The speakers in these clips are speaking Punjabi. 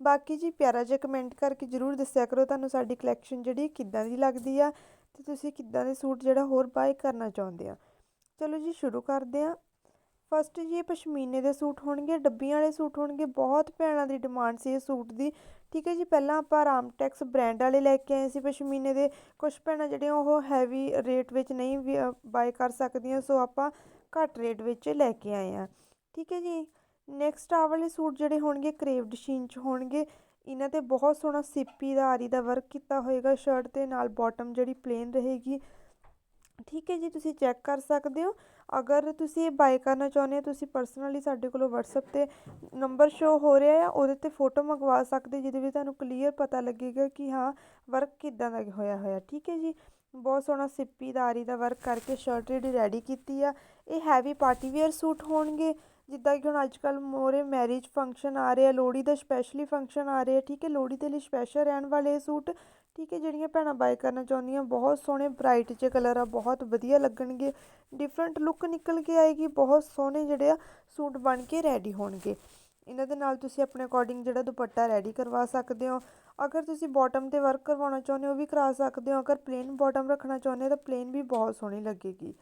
ਬਾਕੀ ਜੀ ਪਿਆਰਾ ਜਿਹਾ ਕਮੈਂਟ ਕਰਕੇ ਜ਼ਰੂਰ ਦੱਸਿਆ ਕਰੋ ਤੁਹਾਨੂੰ ਸਾਡੀ ਕਲੈਕਸ਼ਨ ਜਿਹੜੀ ਕਿੱਦਾਂ ਦੀ ਲੱਗਦੀ ਆ ਤੇ ਤੁਸੀਂ ਕਿੱਦਾਂ ਦੇ ਸੂਟ ਜਿਹੜਾ ਹੋਰ ਬਾਏ ਕਰਨਾ ਚਾਹੁੰਦੇ ਆ। ਚਲੋ ਜੀ ਸ਼ੁਰੂ ਕਰਦੇ ਆ ਫਸਟ ਜੀ ਪਸ਼ਮੀਨੇ ਦੇ ਸੂਟ ਹੋਣਗੇ, ਡੱਬੀਆਂ ਵਾਲੇ ਸੂਟ ਹੋਣਗੇ, ਬਹੁਤ ਭੈਣਾਂ ਦੀ ਡਿਮਾਂਡ ਸੀ ਇਹ ਸੂਟ ਦੀ। ਠੀਕ ਹੈ ਜੀ, ਪਹਿਲਾਂ ਆਪਾਂ ਰਾਮਟੈਕਸ ਬ੍ਰਾਂਡ ਵਾਲੇ ਲੈ ਕੇ ਆਏ ਸੀ ਪਸ਼ਮੀਨੇ ਦੇ। ਕੁਝ ਭੈਣਾਂ ਜਿਹੜੀਆਂ ਉਹ ਹੈਵੀ ਰੇਟ ਵਿੱਚ ਨਹੀਂ ਬਾਏ ਕਰ ਸਕਦੀਆਂ, ਸੋ ਆਪਾਂ ਘੱਟ ਰੇਟ ਵਿੱਚ ਲੈ ਕੇ ਆਏ ਆ ਠੀਕ ਹੈ ਜੀ ਨੈਕਸਟ ਆ ਵਾਲੇ ਸੂਟ ਜਿਹੜੇ ਹੋਣਗੇ ਕਰੇਵਡ ਸ਼ੀਨ ਚ ਹੋਣਗੇ। ਇਹਨਾਂ ਤੇ ਬਹੁਤ ਸੋਹਣਾ ਸਿੱਪੀ ਦਾ, ਆਰੀ ਦਾ ਵਰਕ ਕੀਤਾ ਹੋਏਗਾ ਸ਼ਰਟ ਤੇ, ਨਾਲ ਬਾਟਮ ਜਿਹੜੀ ਪਲੇਨ ਰਹੇਗੀ। ਠੀਕ ਹੈ ਜੀ, ਤੁਸੀਂ ਚੈੱਕ ਕਰ ਸਕਦੇ ਹੋ। ਅਗਰ ਤੁਸੀਂ ਇਹ ਬਾਈ ਕਰਨਾ ਚਾਹੁੰਦੇ ਹੋ, ਤੁਸੀਂ ਪਰਸਨਲੀ ਸਾਡੇ ਕੋਲੋਂ WhatsApp ਤੇ ਨੰਬਰ ਸ਼ੋ ਹੋ ਰਿਹਾ ਆ, ਉਹਦੇ ਤੇ ਫੋਟੋ ਮੰਗਵਾ ਸਕਦੇ ਜਿਹਦੇ ਵਿੱਚ ਤੁਹਾਨੂੰ ਕਲੀਅਰ ਪਤਾ ਲੱਗੇਗਾ ਕਿ ਹਾਂ ਵਰਕ ਕਿੱਦਾਂ ਦਾ ਹੋਇਆ ਹੋਇਆ। ਠੀਕ ਹੈ ਜੀ, ਬਹੁਤ ਸੋਹਣਾ ਸਿੱਪੀ ਦਾ, ਆਰੀ ਦਾ ਵਰਕ ਕਰਕੇ ਸ਼ਰਟ ਜਿਹੜੀ ਰੈਡੀ ਕੀਤੀ ਆ। ਇਹ ਹੈਵੀ ਪਾਰਟੀ ਵੇਅਰ ਸੂਟ ਹੋਣਗੇ। ਜਿੱਦਾਂ ਕਿ ਹੁਣ ਅੱਜ ਕੱਲ੍ਹ ਮੋਹਰੇ ਮੈਰਿਜ ਫੰਕਸ਼ਨ ਆ ਰਹੇ ਆ, ਲੋਹੜੀ ਦਾ ਸਪੈਸ਼ਲੀ ਫੰਕਸ਼ਨ ਆ ਰਹੇ ਆ, ਠੀਕ ਹੈ, ਲੋਹੜੀ ਦੇ ਲਈ ਸਪੈਸ਼ਲ ਰਹਿਣ ਵਾਲੇ ਸੂਟ, ਠੀਕ ਹੈ, ਜਿਹੜੀਆਂ ਭੈਣਾਂ ਬਾਏ ਕਰਨਾ ਚਾਹੁੰਦੀਆਂ, ਬਹੁਤ ਸੋਹਣੇ ਬ੍ਰਾਈਟ ਜਿਹੇ ਕਲਰ ਆ, ਬਹੁਤ ਵਧੀਆ ਲੱਗਣਗੇ ਡਿਫਰੈਂਟ ਲੁੱਕ ਨਿਕਲ ਕੇ ਆਏਗੀ, ਬਹੁਤ ਸੋਹਣੇ ਜਿਹੜੇ ਆ ਸੂਟ ਬਣ ਕੇ ਰੈਡੀ ਹੋਣਗੇ। ਇਹਨਾਂ ਦੇ ਨਾਲ ਤੁਸੀਂ ਆਪਣੇ ਅਕੋਰਡਿੰਗ ਜਿਹੜਾ ਦੁਪੱਟਾ ਰੈਡੀ ਕਰਵਾ ਸਕਦੇ ਹੋ। ਅਗਰ ਤੁਸੀਂ ਬਾਟਮ ਤੇ ਵਰਕ ਕਰਵਾਉਣਾ ਚਾਹੁੰਦੇ ਹੋ, ਉਹ ਵੀ ਕਰਾ ਸਕਦੇ ਹੋ। ਅਗਰ ਪਲੇਨ ਬਾਟਮ ਰੱਖਣਾ ਚਾਹੁੰਦੇ ਹੋ, ਤਾਂ ਪਲੇਨ ਵੀ ਬਹੁਤ ਸੋਹਣੀ ਲੱਗੇਗੀ।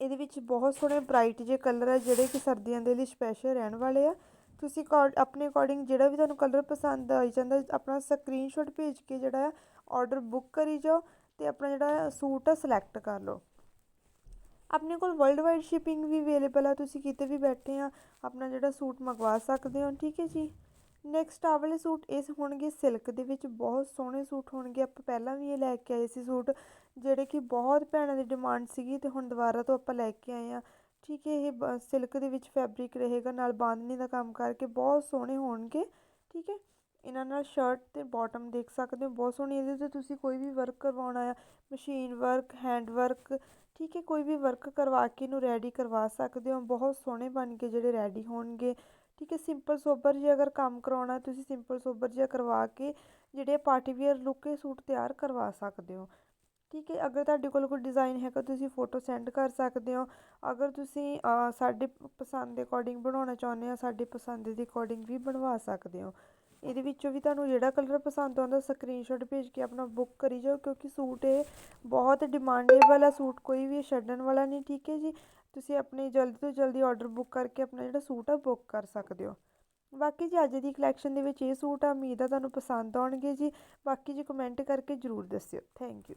ਇਹਦੇ ਵਿੱਚ ਬਹੁਤ ਸੋਹਣੇ ਬ੍ਰਾਈਟ ਜੇ ਕਲਰ ਆ, ਜਿਹੜੇ ਕਿ ਸਰਦੀਆਂ ਦੇ ਲਈ ਸਪੈਸ਼ਲ ਰਹਿਣ ਵਾਲੇ ਆ। ਤੁਸੀਂ ਆਪਣੇ ਅਕੋਰਡਿੰਗ ਜਿਹੜਾ ਵੀ ਤੁਹਾਨੂੰ ਕਲਰ ਪਸੰਦ ਆਈ ਜਾਂਦਾ, ਆਪਣਾ ਸਕਰੀਨਸ਼ਾਟ ਭੇਜ ਕੇ ਜਿਹੜਾ ਆ ਆਰਡਰ ਬੁੱਕ ਕਰੀ ਜਾਓ ਤੇ ਆਪਣਾ ਜਿਹੜਾ ਸੂਟ ਆ ਸਿਲੈਕਟ ਕਰ ਲਓ। ਆਪਣੇ ਕੋਲ ਵਰਲਡ ਵਾਈਡ ਸ਼ਿਪਿੰਗ ਵੀ ਅਵੇਲੇਬਲ ਆ, ਤੁਸੀਂ ਕਿਤੇ ਵੀ ਬੈਠੇ ਆ, ਆਪਣਾ ਜਿਹੜਾ ਸੂਟ ਮੰਗਵਾ ਸਕਦੇ ਹੋ, ਠੀਕ ਹੈ ਜੀ? ਨੈਕਸਟ ਆ ਵਾਲੇ ਸੂਟ ਇਸ ਹੋਣਗੇ ਸਿਲਕ ਦੇ ਵਿੱਚ, ਬਹੁਤ ਸੋਹਣੇ ਸੂਟ ਹੋਣਗੇ। ਆਪਾਂ ਪਹਿਲਾਂ ਵੀ ਇਹ ਲੈ ਕੇ ਆਏ ਸੀ ਸੂਟ, ਜਿਹੜੇ ਕਿ ਬਹੁਤ ਭੈਣਾਂ ਦੀ ਡਿਮਾਂਡ ਸੀਗੀ ਤੇ ਹੁਣ ਦੁਬਾਰਾ ਤੋਂ ਆਪਾਂ ਲੈ ਕੇ ਆਏ ਆ ਠੀਕ ਹੈ, ਇਹ ਸਿਲਕ ਦੇ ਵਿੱਚ ਫੈਬਰਿਕ ਰਹੇਗਾ, ਨਾਲ ਬਾਂਧਨੀ ਦਾ ਕੰਮ ਕਰਕੇ ਬਹੁਤ ਸੋਹਣੇ ਹੋਣਗੇ। ਠੀਕ ਹੈ, ਇਹਨਾਂ ਨਾਲ ਸ਼ਰਟ ਤੇ ਬਾਟਮ ਦੇਖ ਸਕਦੇ ਹੋ, ਬਹੁਤ ਸੋਹਣੀ ਇਹਦੇ ਤੇ ਤੁਸੀਂ ਕੋਈ ਵੀ ਵਰਕ ਕਰਵਾਉਣਾ ਆ ਮਸ਼ੀਨ ਵਰਕ ਹੈਂਡ ਵਰਕ ਠੀਕ ਹੈ, ਕੋਈ ਵੀ ਵਰਕ ਕਰਵਾ ਕੇ ਇਹਨੂੰ ਰੈਡੀ ਕਰਵਾ ਸਕਦੇ ਹੋ। ਬਹੁਤ ਸੋਹਣੇ ਬਣ ਕੇ ਜਿਹੜੇ ਰੈਡੀ ਹੋਣਗੇ। ਠੀਕ ਹੈ ਸਿੰਪਲ ਸੋਬਰ ਜੇ ਅਗਰ ਕੰਮ ਕਰਾਉਣਾ ਤੁਸੀਂ ਸਿੰਪਲ ਸੋਬਰ ਜਿਹਾ ਕਰਵਾ ਕੇ ਜਿਹੜੇ ਪਾਰਟੀ ਵੇਅਰ ਲੁੱਕ ਸੂਟ ਤਿਆਰ ਕਰਵਾ ਸਕਦੇ ਹੋ। ਠੀਕ ਹੈ, ਅਗਰ ਤੁਹਾਡੇ ਕੋਲ ਕੋਈ ਡਿਜ਼ਾਈਨ ਹੈਗਾ, ਤੁਸੀਂ ਫੋਟੋ ਸੈਂਡ ਕਰ ਸਕਦੇ ਹੋ। ਅਗਰ ਤੁਸੀਂ ਸਾਡੇ ਪਸੰਦ ਦੇ ਅਕੋਰਡਿੰਗ ਬਣਾਉਣਾ ਚਾਹੁੰਦੇ ਹੋ, ਸਾਡੇ ਪਸੰਦ ਦੇ ਅਕੋਰਡਿੰਗ ਵੀ ਬਣਵਾ ਸਕਦੇ ਹੋ। ਇਹਦੇ ਵਿੱਚੋਂ ਵੀ ਤੁਹਾਨੂੰ ਜਿਹੜਾ ਕਲਰ ਪਸੰਦ ਆਉਂਦਾ ਸਕਰੀਨਸ਼ਾਟ ਭੇਜ ਕੇ ਆਪਣਾ ਬੁੱਕ ਕਰੀ ਜਾਓ, ਕਿਉਂਕਿ ਸੂਟ ਇਹ ਬਹੁਤ ਡਿਮਾਂਡੇਬਲ ਹੈ ਸੂਟ ਕੋਈ ਵੀ ਛੱਡਣ ਵਾਲਾ ਨਹੀਂ, ਠੀਕ ਹੈ ਜੀ? ਤੁਸੀਂ ਆਪਣੀ ਜਲਦੀ ਤੋਂ ਜਲਦੀ ਆਰਡਰ ਬੁੱਕ ਕਰਕੇ ਆਪਣਾ ਜਿਹੜਾ ਸੂਟ ਆ ਬੁੱਕ ਕਰ ਸਕਦੇ ਹੋ। ਬਾਕੀ ਜੀ, ਅੱਜ ਦੀ ਕਲੈਕਸ਼ਨ ਦੇ ਵਿੱਚ ਇਹ ਸੂਟ ਆ, ਉਮੀਦ ਆ ਤੁਹਾਨੂੰ ਪਸੰਦ ਆਉਣਗੇ ਜੀ। ਬਾਕੀ ਜੀ ਕਮੈਂਟ ਕਰਕੇ ਜ਼ਰੂਰ ਦੱਸਿਓ। Thank you